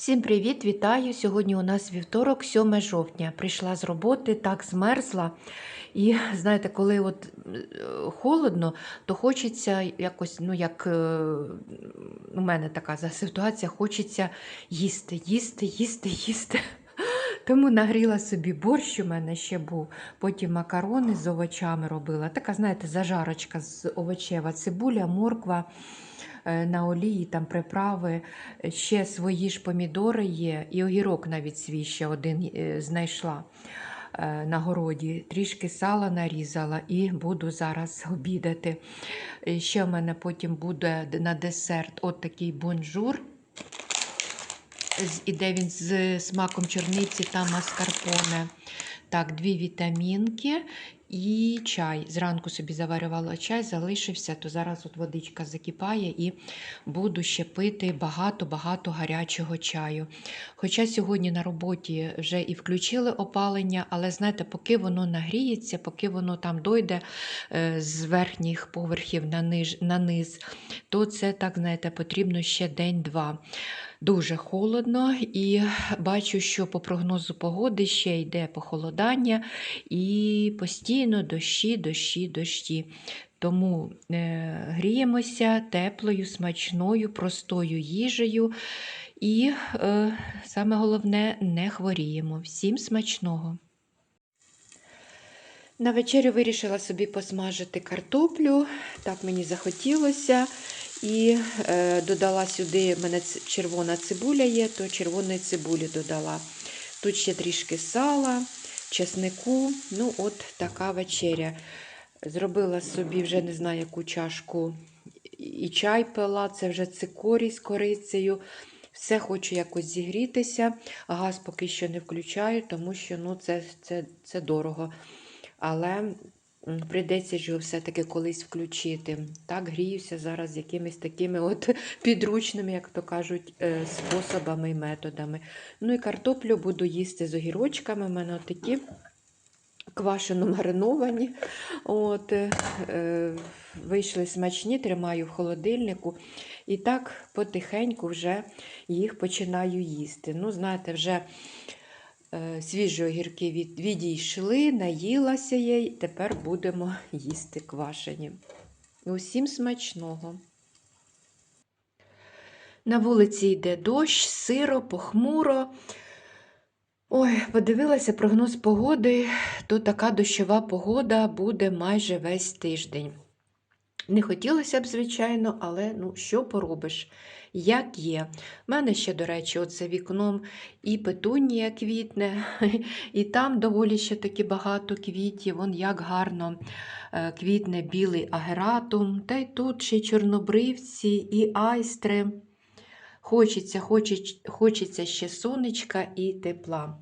Всім привіт, вітаю! Сьогодні у нас вівторок, 7 жовтня. Прийшла з роботи, так змерзла. І знаєте, коли от е, холодно, то хочеться якось, ну як е, у мене така ситуація, хочеться їсти, їсти, їсти, їсти. Тому нагріла собі борщ, у мене ще був. Потім макарони з овочами робила. Така, знаєте, зажарочка з овочева, цибуля, морква на олії, там приправи. Ще свої ж помідори є, і огірок навіть свій ще один е, знайшла е, на городі. Трішки сала нарізала і буду зараз обідати. Е, Ще в мене потім буде на десерт от такий бонжур. Іде він з смаком чорниці та маскарпоне. Так, дві вітамінки і чай. Зранку собі заварювала чай, залишився, то зараз от водичка закипає і буду ще пити багато-багато гарячого чаю. Хоча сьогодні на роботі вже і включили опалення, але знаєте, поки воно нагріється, поки воно там дойде е, з верхніх поверхів на, ниж, на низ, то це так, знаєте, потрібно ще день-два. Дуже холодно, і бачу, що по прогнозу погоди ще йде похолодання і постійно дощі, дощі, дощі. Тому е, гріємося теплою, смачною, простою їжею. І е, саме головне, не хворіємо. Всім смачного! На вечерю вирішила собі посмажити картоплю. Так мені захотілося. І е, додала сюди, в мене червона цибуля є, то червоної цибулі додала. Тут ще трішки сала, чеснику. Ну, от така вечеря. Зробила собі вже не знаю, яку чашку і чай пила, це вже цикорій з корицею. Все хочу якось зігрітися. Газ поки що не включаю, тому що ну, це, це, це дорого. Але прийдеться ж його все-таки колись включити. Так гріюся зараз якимись такими от підручними, як то кажуть, е, способами і методами. Ну і картоплю буду їсти з огірочками. У мене такі квашено мариновані. От, е, вийшли смачні, тримаю в холодильнику. І так потихеньку вже їх починаю їсти. Ну, знаєте, вже свіжі огірки відійшли, наїлася я, і тепер будемо їсти квашені. Усім смачного. На вулиці йде дощ, сиро, похмуро. Ой, подивилася прогноз погоди, то така дощова погода буде майже весь тиждень. Не хотілося б, звичайно, але ну, що поробиш, як є. У мене ще, до речі, оце вікном і петунія квітне, і там доволі ще таки багато квітів, вон як гарно е, квітне білий агератум, та й тут ще чорнобривці, і айстри. Хочеться, хочеться ще сонечка і тепла.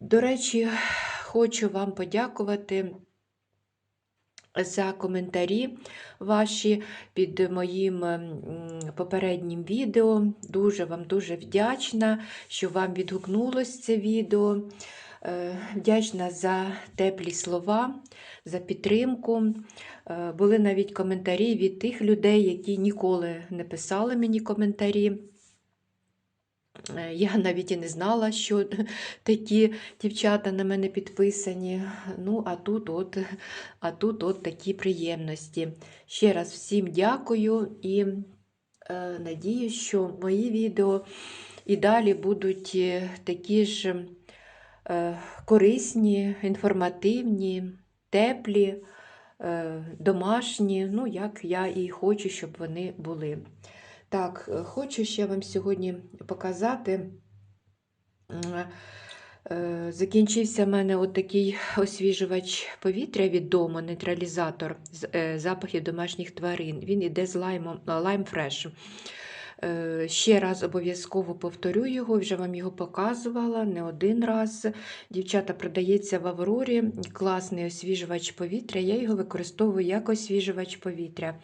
До речі, хочу вам подякувати за коментарі ваші під моїм попереднім відео. Дуже вам дуже вдячна, що вам відгукнулось це відео. Е, Вдячна за теплі слова, за підтримку. Е, Були навіть коментарі від тих людей, які ніколи не писали мені коментарі. Е, Я навіть і не знала, що такі дівчата на мене підписані. Ну, а тут от, а тут от такі приємності. Ще раз всім дякую і е, надію, що мої відео і далі будуть е, такі ж е, корисні, інформативні, теплі, е, домашні, ну, як я і хочу, щоб вони були. Так, е, хочу ще вам сьогодні показати. е, Закінчився в мене отакий освіжувач повітря від дому, нейтралізатор е, запахів домашніх тварин. Він іде з лаймом, лайм фреш. Ще раз обов'язково повторю його, вже вам його показувала не один раз. Дівчата, продається в Аврорі класний освіжувач повітря. Я його використовую як освіжувач повітря.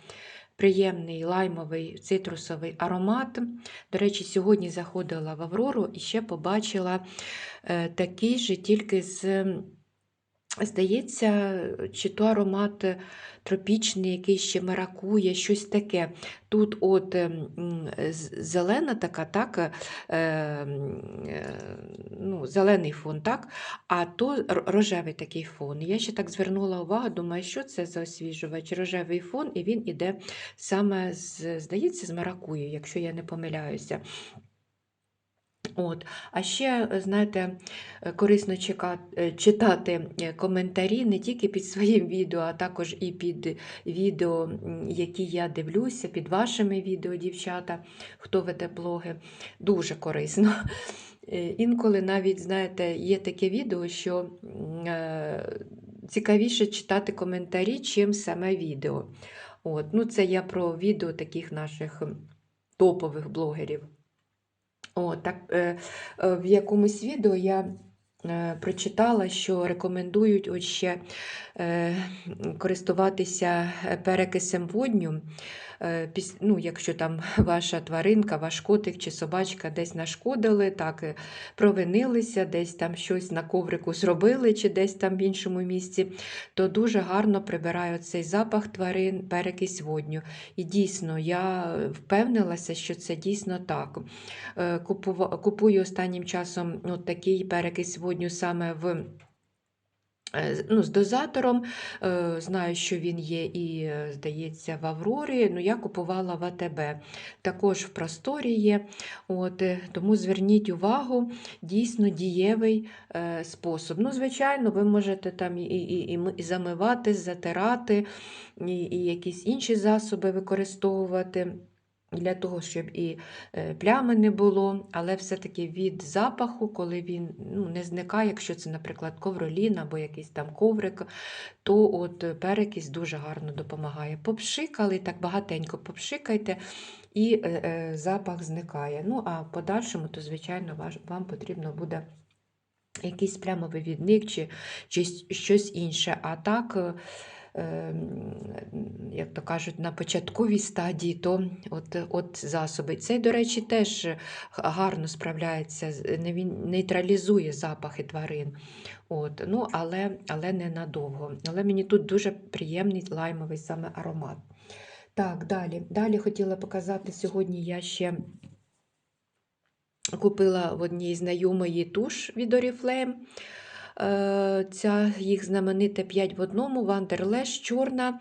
Приємний лаймовий цитрусовий аромат. До речі, сьогодні заходила в Аврору і ще побачила е, такий же, тільки з Здається, чи то аромат е, тропічний, який ще маракує, щось таке. Тут от ем, зелена така, так, е, е, ну, зелений фон, так, а то рожевий такий фон. Я ще так звернула увагу, думаю, що це за освіжувач, рожевий фон, і він іде саме з, здається, з маракуєю, якщо я не помиляюся. От. А ще, е, знаєте, е, корисно е, читати коментарі не тільки під своїм відео, а також і під відео, які я дивлюся, під вашими відео, дівчата, хто веде блоги. Дуже корисно. Інколи навіть, знаєте, є таке відео, що цікавіше читати коментарі, чим саме відео. От. Ну, це я про відео таких наших топових блогерів. О, так, е, е, в якомусь відео я е, прочитала, що рекомендують от ще користуватися перекисем водню. Е, ну, якщо там ваша тваринка, ваш котик чи собачка десь нашкодили, так, е, провинилися, десь там щось на коврику зробили, чи десь там в іншому місці, то дуже гарно прибирає цей запах тварин, перекись водню. І дійсно, я впевнилася, що це дійсно так. Е, Купую останнім часом от такий перекис водню саме в. Е, Ну, з дозатором. Е, Знаю, що він є і, е, здається, в Аврорі. Ну, я купувала в АТБ. Також в просторі є. От, тому зверніть увагу, дійсно дієвий спосіб. Ну, звичайно, ви можете там і, і, і, і замивати, затирати, і, і якісь інші засоби використовувати. Для того, щоб і е, плями не було, але все-таки від запаху, коли він ну, не зникає, якщо це, наприклад, ковролін або якийсь там коврик, то от перекись дуже гарно допомагає. Попшикали, так багатенько попшикайте, і е, е, запах зникає. Ну, а в подальшому, то, звичайно, вам потрібно буде якийсь плямовивідник чи, чи щось інше. А так. Ем, Як то кажуть, на початковій стадії, то от, от засоби. Цей, до речі, теж гарно справляється, він нейтралізує запахи тварин. От, ну, але, але не. Але мені тут дуже приємний лаймовий саме аромат. Так, далі. Далі хотіла показати сьогодні я ще купила в одній знайомої туш від Oriflame. Е, Ця їх знаменита 5 в одному, Вандерлеш чорна.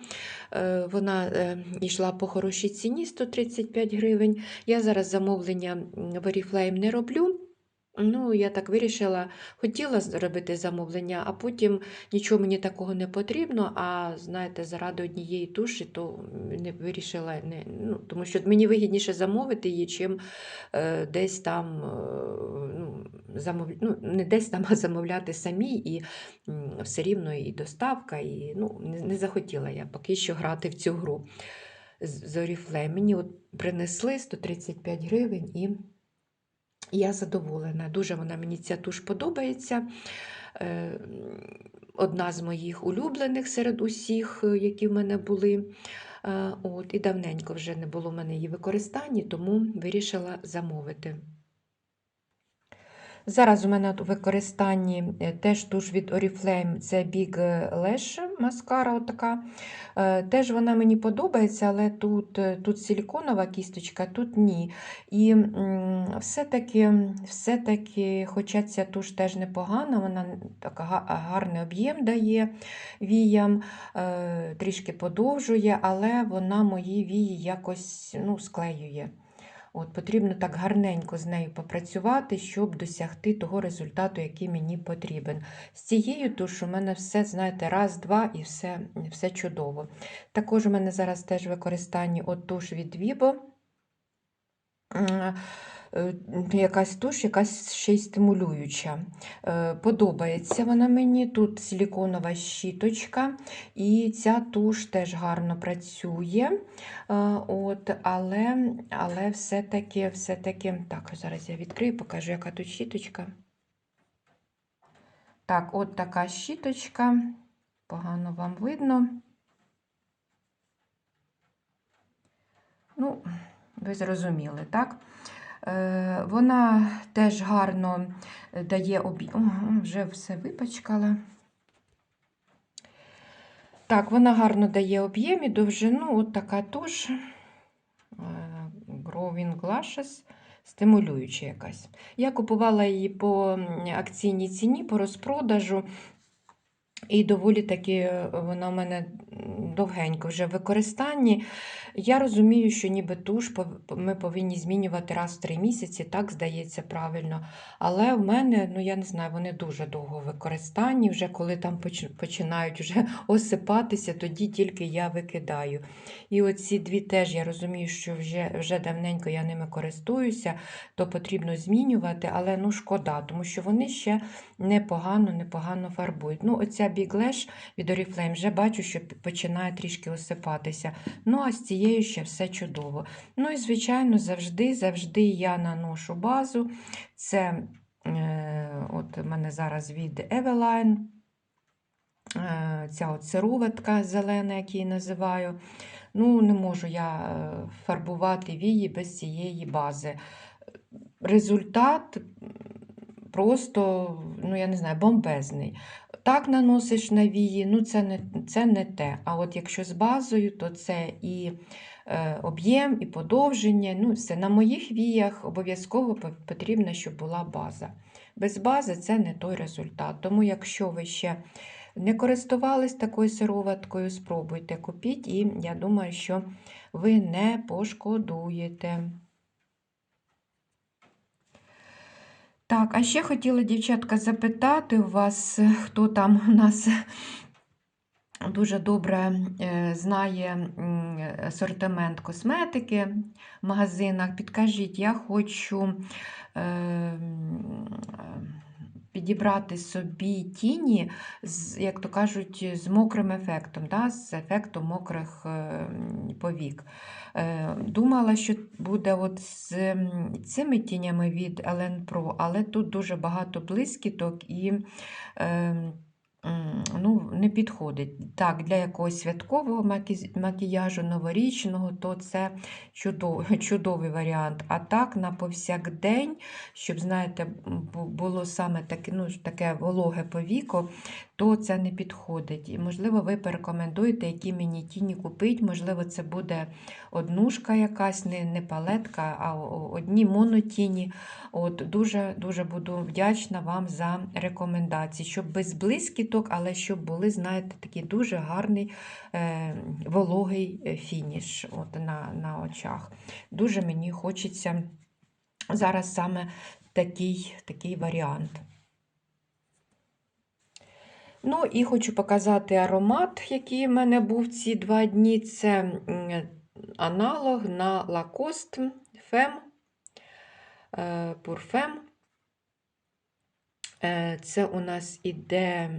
Е, Вона е, йшла по хорошій ціні 135 гривень. Я зараз замовлення в Oriflame не роблю. Ну, я так вирішила, хотіла зробити замовлення, а потім нічого мені такого не потрібно. А знаєте, заради однієї туші, то не вирішила, не, ну, тому що мені вигідніше замовити її, чим е, десь там, е, ну, замов... ну, не десь там, а замовляти самі, і м, все рівно і доставка, і ну, не, не захотіла я поки що грати в цю гру з Oriflame. Мені от принесли 135 гривень і. Я задоволена. Дуже вона мені ця туш подобається. Е, Одна з моїх улюблених серед усіх, е, які в мене були. Е, От, І давненько вже не було в мене її використання, тому вирішила замовити. Зараз у мене у використанні е, теж туш від Oriflame, це Big Lash маскара. Отака. Е, Теж вона мені подобається, але тут, е, тут силіконова кісточка, тут ні. І все-таки, все-таки, хоча ця туш теж непогана, вона так гарний об'єм дає віям, трішки подовжує, але вона мої вії якось ну, склеює. От, Потрібно так гарненько з нею попрацювати, щоб досягти того результату, який мені потрібен. З цією туш у мене все, знаєте, раз, два і все, все чудово. Також у мене зараз теж використання от туш від Vibo. Е, Якась туш, якась ще й стимулююча. Е, Подобається вона мені. Тут силіконова щіточка, і ця туш теж гарно працює. Е, От, але, але все-таки, все-таки, так, зараз я відкрию, покажу, яка тут щіточка. Так, от така щіточка. Погано вам видно. Ну, ви зрозуміли, так? Е, Вона теж гарно дає об'єм. Вже все випачкала. Так, вона гарно дає об'єм і довжину, от така теж е, Growing Lashes, стимулююча якась. Я купувала її по акційній ціні, по розпродажу. І доволі таки е, вона в мене довгенько вже в використанні. Я розумію, що ніби туш ми повинні змінювати раз в три місяці, так здається правильно. Але в мене, ну я не знаю, вони дуже довго в використанні. Вже коли там починають вже осипатися, тоді тільки я викидаю. І оці дві теж я розумію, що вже, вже давненько я ними користуюся, то потрібно змінювати, але ну шкода, тому що вони ще непогано, непогано фарбують. Ну, оця Big від Oriflame вже бачу, що починає трішки осипатися. Ну, а з цією ще все чудово. Ну і, звичайно, завжди, завжди я наношу базу. Це е, от у мене зараз від Eveline. Е, Ця от сироватка зелена, як її називаю. Ну, не можу я е, фарбувати вії без цієї бази. Результат просто, ну я не знаю, бомбезний. Так наносиш на вії, ну це не, це не те. А от якщо з базою, то це і е, об'єм, і подовження. Ну, все. На моїх віях обов'язково потрібно, щоб була база. Без бази це не той результат. Тому, якщо ви ще не користувались такою сироваткою, спробуйте купіть, і я думаю, що ви не пошкодуєте. Так, а ще хотіла, дівчатка, запитати у вас, хто там у нас дуже добре е, знає асортимент косметики в магазинах. Підкажіть, я хочу е, підібрати собі тіні, з, як то кажуть, з мокрим ефектом, да, з ефектом мокрих е, повік. Е, Думала, що буде от з цими тінями від Ellen Pro, але тут дуже багато блискіток і е, м, ну, не підходить. Так, для якогось святкового макіяжу новорічного, то це чудовий, чудовий варіант. А так, на повсякдень, щоб, знаєте, було саме таке, ну, таке вологе повіко, то це не підходить. І, можливо, ви порекомендуєте, які мені тіні купити. Можливо, це буде однушка якась, не, не палетка, а одні монотіні. От, дуже, дуже буду вдячна вам за рекомендації, щоб без блискіток, але щоб були, знаєте, такий дуже гарний е, вологий е, фініш от, на, на очах. Дуже мені хочеться зараз саме такий, такий варіант. Ну, і хочу показати аромат, який в мене був ці два дні. Це аналог на Lacoste Femme е. Е, Це у нас іде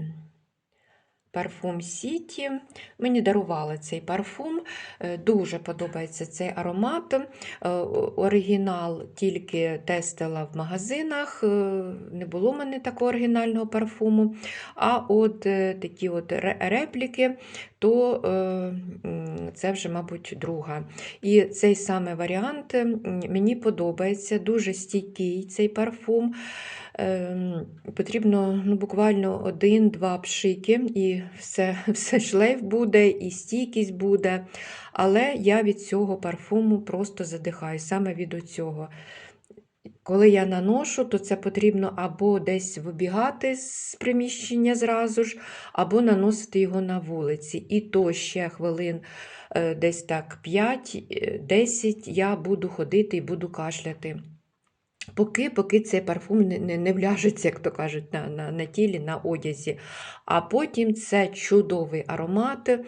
парфум Сіті. Мені дарували цей парфум. Е, Дуже подобається цей аромат. Е, Оригінал тільки тестила в магазинах. е, Не було в мене такого оригінального парфуму. А от е, такі от репліки, то е, це вже, мабуть, друга. І цей саме варіант мені подобається. Дуже стійкий цей парфум. Ем, Потрібно ну, буквально один-два пшики, і все, все шлейф буде, і стійкість буде. Але я від цього парфуму просто задихаю, саме від оцього. Коли я наношу, то це потрібно або десь вибігати з приміщення зразу ж, або наносити його на вулиці. І то ще хвилин е, десь так 5-10 я буду ходити і буду кашляти. Поки, поки цей парфум не, не, не вляжеться, як то кажуть, на, на, на тілі, на одязі. А потім це чудовий аромат,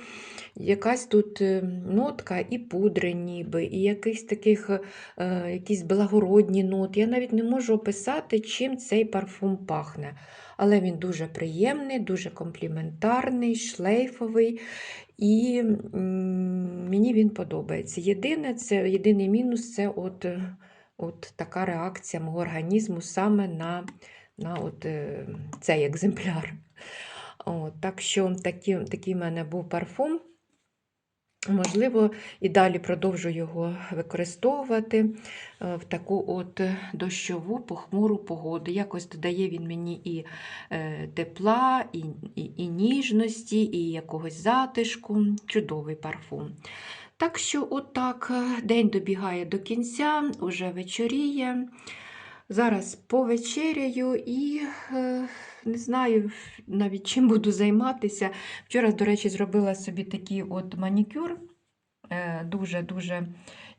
якась тут е, нотка і пудри ніби, і якийсь таких, е, якісь благородні ноти. Я навіть не можу описати, чим цей парфум пахне. Але він дуже приємний, дуже компліментарний, шлейфовий. І м, мені він подобається. Єдине, це, єдиний мінус це от, е, от така реакція мого організму саме на, на от, е, цей екземпляр. От, так що такий, такий в мене був парфум. Можливо, і далі продовжу його використовувати е, в таку от дощову похмуру погоду. Якось додає він мені і е, тепла, і, і, і ніжності, і якогось затишку. Чудовий парфум. Так що, отак, е, день добігає до кінця, уже вечоріє. Зараз повечеряю і е, не знаю навіть чим буду займатися. Вчора, до речі, зробила собі такий от манікюр. Дуже-дуже,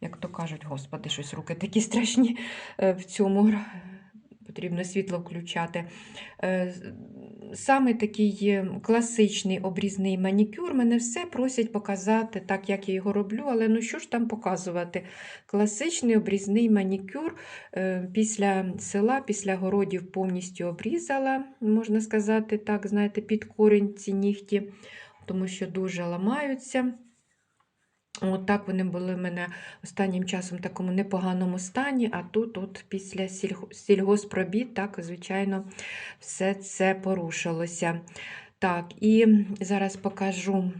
як то кажуть, господи, щось руки такі страшні е, в цьому. Потрібно світло включати. Е, Саме такий е, класичний обрізний манікюр. Мене все просять показати, так як я його роблю, але ну що ж там показувати? Класичний обрізний манікюр Е, після села, після городів повністю обрізала, можна сказати, так, знаєте, під корінь ці нігті, тому що дуже ламаються. От так вони були в мене останнім часом в такому непоганому стані, а тут, от після сільгоспробіт, так, звичайно, все це порушилося. Так, і зараз покажу.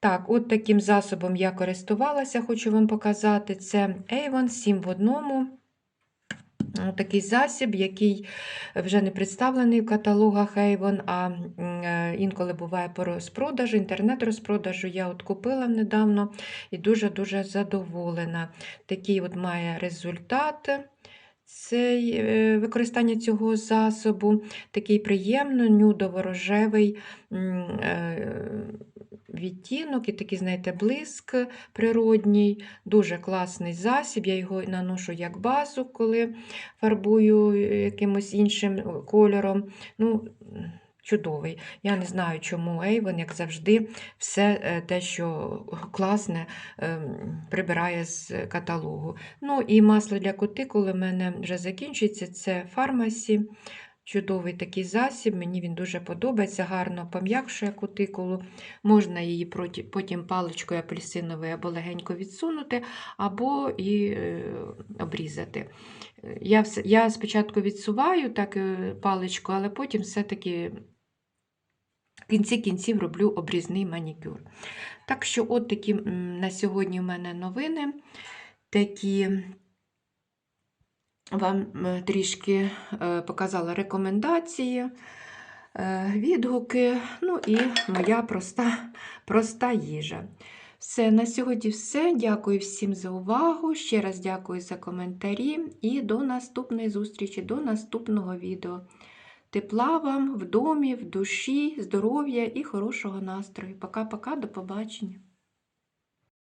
Так, от таким засобом я користувалася, хочу вам показати. Це Avon 7 в одному. Такий засіб, який вже не представлений в каталогах Avon, а е, інколи буває по розпродажу, інтернет-розпродажу. Я от купила недавно і дуже-дуже задоволена. Такий от має результат. Цей, е, використання цього засобу такий приємно, нюдово-рожевий е, відтінок і такий, знаєте, блиск природній, дуже класний засіб. Я його наношу як базу, коли фарбую е, якимось іншим кольором. Ну, Чудовий. Я не знаю, чому Avon, як завжди, все е, те, що класне, ем, прибирає з каталогу. Ну і масло для кутикули в мене вже закінчується. Це фармасі. Чудовий такий засіб, мені він дуже подобається, гарно пом'якшує кутикулу. Можна її потім паличкою апельсиновою або легенько відсунути, або і е, обрізати. Е, Я, я спочатку відсуваю так е, паличку, але потім все-таки в кінці кінців роблю обрізний манікюр. Так що, от такі на сьогодні в мене новини. Такі вам трішки е, показала рекомендації, е, відгуки, ну і моя проста, проста їжа. Все, на сьогодні все. Дякую всім за увагу. Ще раз дякую за коментарі і до наступної зустрічі, до наступного відео. Тепла вам в домі, в душі, здоров'я і хорошого настрою. Пока-пока, до побачення.